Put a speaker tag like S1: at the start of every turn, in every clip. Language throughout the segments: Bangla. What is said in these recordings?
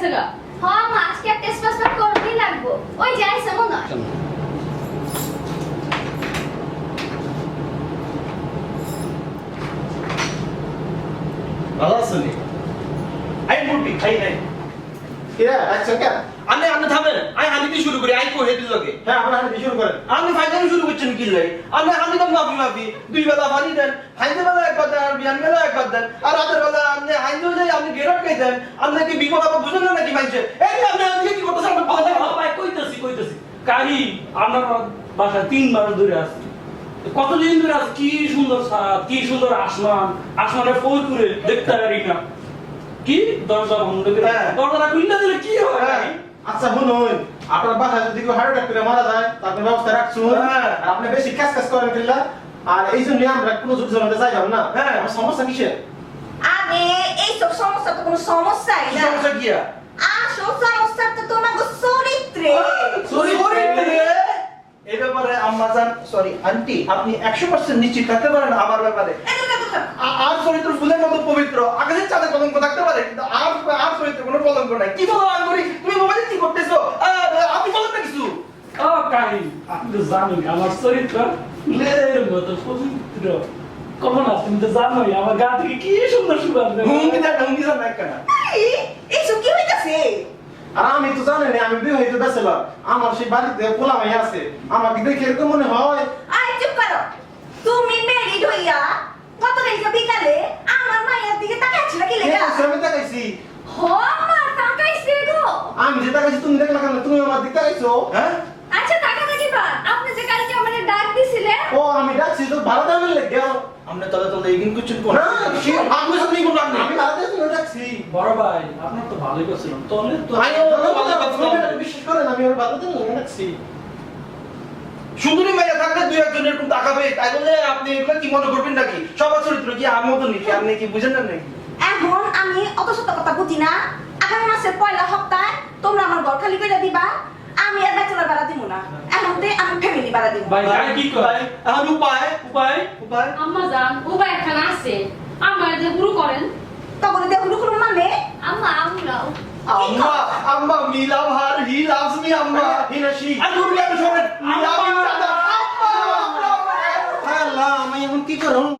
S1: গেছে গা হ্যাঁ।
S2: মা আচ্ছা কে
S1: আমি আমি থামেন। আই হানিতে শুরু করি। আই কো হেদিল
S2: হ্যাঁ আমরা হানিতে শুরু করেন।
S1: আমি ফাইজানি শুরু করছেন কি লাই আমি হানিতে মাফি মাফি। দুই বেলা ফানি দেন। হাইতে বেলা একবার দেন বিয়ান একবার দেন। আর রাতের বেলা আপনি আপনি গেরট খাই দেন আপনি কি বিপদ আপদ বুঝেন না নাকি মানছে এই যে আপনি আজকে কি করতেছেন আপনি
S3: আচ্ছা,
S1: বলেন
S3: ভাই কইতেছি কইতেছি। কাহি আমার বাসা তিন মাস ধরে আছে। কতদিন ধরে আছে? কি সুন্দর ছাদ কি সুন্দর আসমান। আসমানের ফল করে দেখতে পারি না। কি? দরজা বন্ধ করে
S1: হ্যাঁ।
S3: দরজাটা খুললে দিলে কি হয়
S1: হ্যাঁ।
S2: আচ্ছা শুনুন। আপনার বাসায় যদি কেউ হার্ট অ্যাটাক করে মারা যায় তার ব্যবস্থা রাখছুন
S1: হ্যাঁ।
S2: আপনি বেশি কাজ কাজ করেন কিল্লা আর এই জন্য আমরা কোনো যুদ্ধ জমাতে যাব না।
S1: হ্যাঁ।
S2: আমার সমস্যা কিসের?
S4: আরে এইসব সমস্যা তো কোনো সমস্যাই না।
S1: সমস্যা কি?
S4: আসল সমস্যা তো তোমার চরিত্রে।
S1: sorry, এই ব্যাপারে আম্মা জান সরি আন্টি আপনি একশো পার্সেন্ট নিশ্চিত থাকতে পারেন আমার ব্যাপারে।
S4: এই
S1: আর চরিত্র ফুলের মতো পবিত্র। আকাশের চাঁদে কলঙ্ক থাকতে পারে কিন্তু আর আর চরিত্রে কোনো কলঙ্ক নাই। কি বলো আঙ্গুরি? তুমি মোবাইলে কি করতেছো? আহ, আপনি বলেন না কিছু।
S3: ও কাহি আপনি তো জানেন আমার চরিত্র ফুলের মতো পবিত্র। কখন আছে তুমি তো জানোই আমার গা থেকে কি সুন্দর সুগন্ধ
S1: হুমকি দেন হুমকি দেন না কেন।
S4: এই, এইসব কি হইতাছে?
S2: আর আমি তো জানি না আমি বিবাহিত ব্যাচেলর আমার সেই বাড়িতে পোলা মেয়ে আছে আমাকে দেখে এরকম মনে হয়?
S4: আই চুপ করো। তুমি ম্যারিড হইয়া কত দিন বিকালে আমার মায়ের দিকে তাকাচ্ছিল কি লেগা?
S2: বলছে আমি তাকাইছি।
S4: হ মা তাকাইছে গো।
S2: আমি যে তাকাইছি তুমি দেখলা কেন? তুমি আমার দিকে তাকাইছো
S1: হ্যাঁ
S5: আচ্ছা টাকা নাকি বা আপনি যে কালকে আমাদের ডাক দিছিলেন
S2: ও আমি ডাকছি তো ভালো দামের
S1: আপনি এগিন কিছু কোন?
S2: না, কি?
S1: আপনি সাথে কোন রাগ
S2: আমি
S3: বড় ভাই আপনার তো ভালোই করছিলাম তলে তো
S1: আমি ভালো কথা
S2: বিশ্বাস করেন আমি ওর ভালো
S1: সুন্দরী মেয়ে থাকলে দুই একজন এরকম তাকাবে তাই বলে আপনি এগুলো কি মনে করবেন নাকি? সবার চরিত্র কি আমার মতো নাকি আপনি কি বুঝেন না নাকি?
S4: এখন আমি অত শত কথা বুঝি না। আগামী মাসের পয়লা সপ্তাহে তোমরা আমার ঘর খালি করে দিবা। আমি আর ব্যাচেলর ভাড়া দিব না। আমি ফ্যামিলি দিব।
S3: ভাই ভাই কি কয়?
S1: এখন উপায়?
S3: উপায়?
S1: উপায়?
S5: আম্মা যান উবাই এখানে আছে। আম্মা যে গুরু করেন।
S4: তখন দেখুন কোনো মানে?
S5: আম্মা আমরাও
S1: আম্মা আম্মা me love her he loves me আম্মা।
S2: হিনা শি।
S1: আর ঘুরবি আমি শোনেন? মি লাভ আম্মা আম্মা
S2: আমি এখন কি করব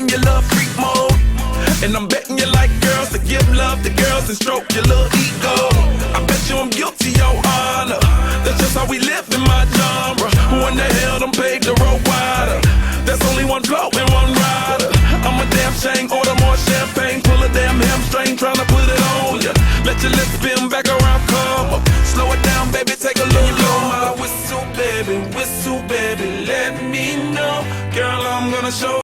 S6: and I'm betting you love freak mode, and I'm betting you like girls to give love to girls and stroke your little ego. I bet you I'm guilty, your honor. That's just how we live in my genre. Who in the hell done paved the road wider? There's only one blow and one rider. I'm a damn shame, order more champagne, pull a damn hamstring, tryna put it on ya. Let your lips spin back around, come up. Slow it down, baby, take a look. Blow my whistle, baby, whistle, baby, let me know. Girl, I'm gonna show